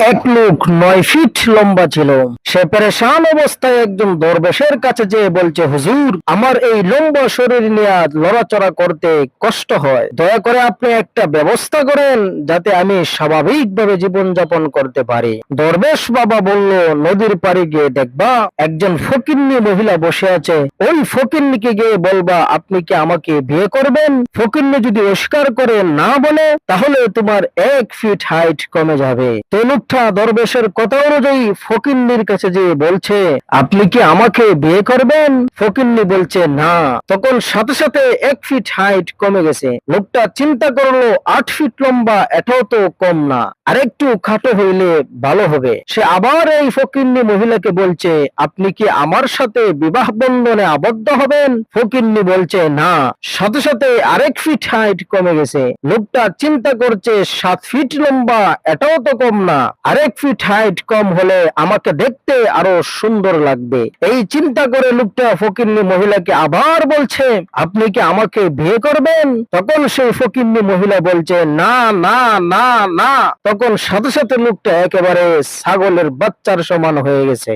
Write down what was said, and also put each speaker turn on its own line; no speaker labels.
এক লোক নয় ফিট লম্বা ছিল। সে পেরেশান অবস্থায় একজন দরবেশের কাছে যেয়ে বলছে, হুজুর, আমার এই লম্বা শরীর নিয়ে লড়াচড়া করতে কষ্ট হয়। দয়া করে আপনি একটা ব্যবস্থা করেন যাতে আমি স্বাভাবিকভাবে জীবনযাপন করতে পারি। দরবেশ বাবা বলল, নদীর পাড়ে গিয়ে দেখবা, একজন ফকিন্নি মহিলা বসে আছে। ওই ফকিন্নিকে গিয়ে বলবা, আপনি কি আমাকে বিয়ে করবেন? ফকিন্নি যদি অস্বীকার করে না বলে, তাহলে তোমার এক ফিট হাইট কমে যাবে। তো লোকটা দরবেশের কথা অনুযায়ী ফকিন্নির কাছে যে বলছে, আপনি কি আমাকে বিয়ে করবেন? ফকিন্নি বলছে, না। তখন সাথে সাথে এক ফিট হাইট কমে গেছে। লোকটা চিন্তা করল, আট ফিট লম্বা, এটাও তো কম না। আরেকটু খাটো হইলে ভালো হবে। সে আবার এই ফকিন্নি মহিলাকে বলছে, আপনি কি আমার সাথে বিবাহ বন্ধনে আবদ্ধ হবেন? ফকিন্নি বলছে, না। সাথে সাথে আরেক ফিট হাইট কমে গেছে। লোকটা চিন্তা করছে, সাত ফিট লম্বা, এটাও তো কম না। আরেক ফিট হাইট কম হলে আমাকে দেখতে আরও সুন্দর লাগবে। এই চিন্তা করে লোকটা ফকিরনি মহিলাকে আবার বলছে, আপনি কি আমাকে বিয়ে করবেন? তখন সেই ফকিরনি মহিলা বলছে, না না না না। তখন সাথে সাথে লোকটা একেবারে ছাগলের বাচ্চার সমান হয়ে গেছে।